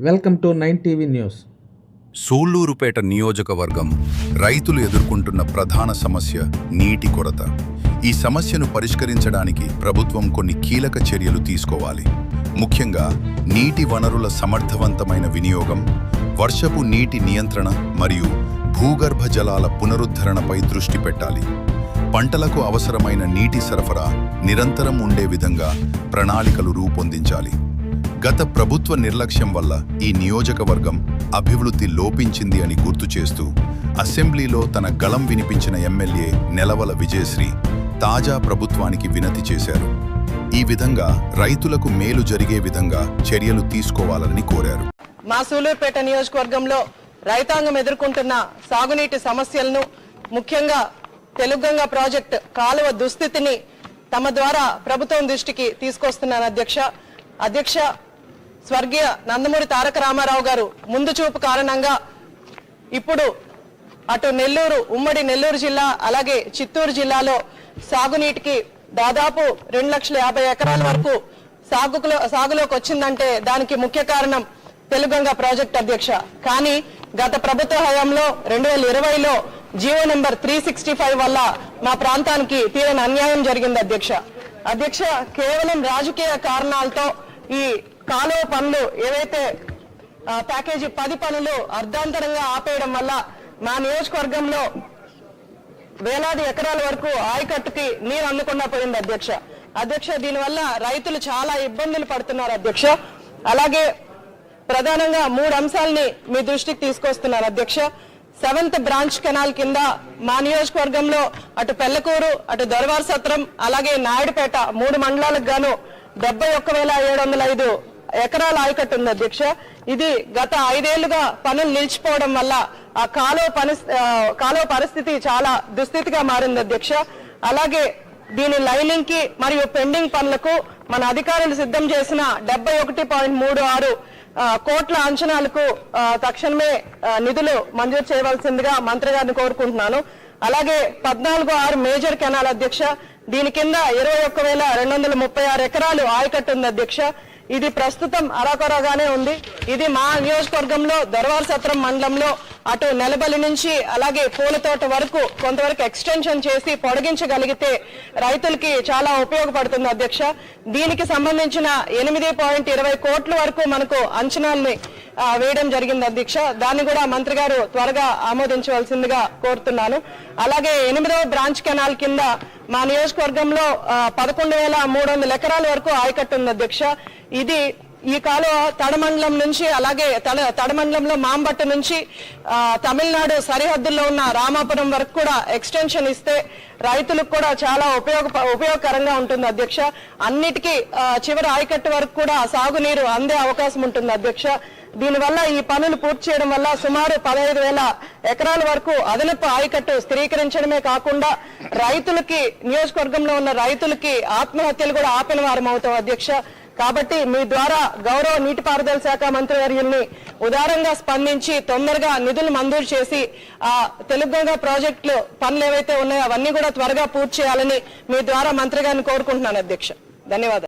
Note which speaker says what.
Speaker 1: Welcome to nine TV news.
Speaker 2: Sullurpeta నియోజకవర్గం రైతులు ఎదుర్కొంటున్న ప్రధాన సమస్య నీటి కొరత. ఈ సమస్యను పరిష్కరించడానికి ప్రభుత్వం కొన్ని కీలక చర్యలు తీసుకోవాలి. ముఖ్యంగా నీటి వనరుల సమర్థవంతమైన వినియోగం వర్షపు నీటి నియంత్రణ మరియు భూగర్భ జలాల పునరుద్ధరణపై దృష్టి పెట్టాలి. పంటలకు అవసరమైన నీటి సరఫరా నిరంతరం ఉండే విధంగా ప్రణాళికలు రూపొందించాలి. గత ప్రభుత్వ నిర్లక్ష్యం వల్ల ఈ నియోజకవర్గం అభివృద్ధి లోపించింది అని గుర్తు చేస్తూ అసెంబ్లీలో తన గళం వినిపించిన ఎమ్మెల్యే నెలవల విజయశ్రీ తాజా ప్రభుత్వానికి వినతి చేశారు. ఈ విధంగా రైతులకు మేలు జరిగే విధంగా చర్యలు తీసుకోవాలని కోరారు.
Speaker 3: మా సూలూరుపేట నియోజకవర్గంలో రైతాంగం ఎదుర్కొంటున్న సాగునీటి సమస్యలను ముఖ్యంగా తెలుగంగ ప్రాజెక్ట్ కాలువ దుస్థితిని తమ ద్వారా ప్రభుత్వం దృష్టికి తీసుకొస్తున్నాను అధ్యక్ష. అధ్యక్ష స్వర్గీయ నందమూరి తారక రామారావు గారు ముందు చూపు కారణంగా ఇప్పుడు అటు నెల్లూరు ఉమ్మడి నెల్లూరు జిల్లా అలాగే చిత్తూరు జిల్లాలో సాగునీటికి దాదాపు రెండు లక్షల యాభై ఎకరాల వరకు సాగులో సాగులోకి వచ్చిందంటే దానికి ముఖ్య కారణం తెలుగంగ ప్రాజెక్ట్ అధ్యక్ష. కానీ గత ప్రభుత్వ హయాంలో రెండు వేల ఇరవైలో Jio number three sixty five వల్ల మా ప్రాంతానికి తీరని అన్యాయం జరిగింది అధ్యక్ష. అధ్యక్ష కేవలం రాజకీయ కారణాలతో ఈ కాలువ పనులు ఏవైతే ప్యాకేజీ పది పనులు అర్ధాంతరంగా ఆపేయడం వల్ల మా నియోజకవర్గంలో వేలాది ఎకరాల వరకు ఆయకట్టుకి నీరు అందుకుండా పోయింది అధ్యక్ష. అధ్యక్ష దీనివల్ల రైతులు చాలా ఇబ్బందులు పడుతున్నారు అధ్యక్ష. అలాగే ప్రధానంగా మూడు అంశాలని మీ దృష్టికి తీసుకొస్తున్నారు అధ్యక్ష. సెవెంత్ బ్రాంచ్ కెనాల్ కింద మా నియోజకవర్గంలో అటు పెళ్ళకూరు అటు దొరవార సత్రం అలాగే నాయుడుపేట మూడు మండలాలకు గాను డెబ్బై ఒక్క వేల ఏడు వందల ఐదు ఎకరాల ఆయకట్టు ఉంది అధ్యక్ష. ఇది గత ఐదేళ్ళుగా పనులు నిలిచిపోవడం వల్ల ఆ కాలువ పని కాలువ పరిస్థితి చాలా దుస్థితిగా మారింది అధ్యక్ష. అలాగే దీని లైనింగ్కి మరియు పెండింగ్ పనులకు మన అధికారులు సిద్ధం చేసిన డెబ్బై ఒకటి పాయింట్ మూడు ఆరు కోట్ల అంచనాలకు తక్షణమే నిధులు మంజూరు చేయవలసిందిగా మంత్రి గారిని కోరుకుంటున్నాను. అలాగే పద్నాలుగు ఆరు మేజర్ కెనాల్ అధ్యక్ష. దీని కింద ఇరవై ఒక్క వేల రెండు వందల ముప్పై ఆరు ఎకరాలు ఆయకట్టు ఉంది అధ్యక్ష. ఇది ప్రస్తుతం అరాకొరగానే ఉంది. ఇది మా నియోజకవర్గంలో దర్వార్ సత్రం మండలంలో అటు నెలబలి నుంచి అలాగే పూలతోట వరకు కొంతవరకు ఎక్స్టెన్షన్ చేసి పొడిగించగలిగితే రైతులకి చాలా ఉపయోగపడుతుంది అధ్యక్ష. దీనికి సంబంధించిన ఎనిమిది పాయింట్ ఇరవై కోట్ల వరకు మనకు అంచనాల్ని వేయడం జరిగింది అధ్యక్ష. దాన్ని కూడా మంత్రి గారు త్వరగా ఆమోదించవలసిందిగా కోరుతున్నాను. అలాగే ఎనిమిదవ బ్రాంచ్ కెనాల్ కింద మా నియోజకవర్గంలో పదకొండు వేల మూడు వందల ఎకరాల వరకు ఆయకట్టు ఉంది అధ్యక్ష. ఇది ఈ కాలువ తడమండలం నుంచి అలాగే తడ తడమండలంలో మాంబట్టు నుంచి తమిళనాడు సరిహద్దుల్లో ఉన్న రామాపురం వరకు కూడా ఎక్స్టెన్షన్ ఇస్తే రైతులకు కూడా చాలా ఉపయోగ ఉపయోగకరంగా ఉంటుంది అధ్యక్ష. అన్నిటికీ చివరి ఆయకట్టు వరకు కూడా సాగునీరు అందే అవకాశం ఉంటుంది అధ్యక్ష. దీనివల్ల ఈ పనులు పూర్తి చేయడం వల్ల సుమారు పదహైదు వేల ఎకరాల వరకు అదనపు ఆయకట్టు స్థిరీకరించడమే కాకుండా రైతులకి నియోజకవర్గంలో ఉన్న రైతులకి ఆత్మహత్యలు కూడా ఆపిన వారం అవుతాం అధ్యక్ష. కాబట్టి మీ ద్వారా గౌరవ నీటిపారుదల శాఖ మంత్రి వర్యుల్ని ఉదారంగా స్పందించి తొందరగా నిధులు మంజూరు చేసి ఆ తెలుగుగంగ ప్రాజెక్టులు పనులు ఏవైతే ఉన్నాయో అవన్నీ కూడా త్వరగా పూర్తి చేయాలని మీ ద్వారా మంత్రి గారిని కోరుకుంటున్నాను అధ్యక్ష. ధన్యవాదాలు.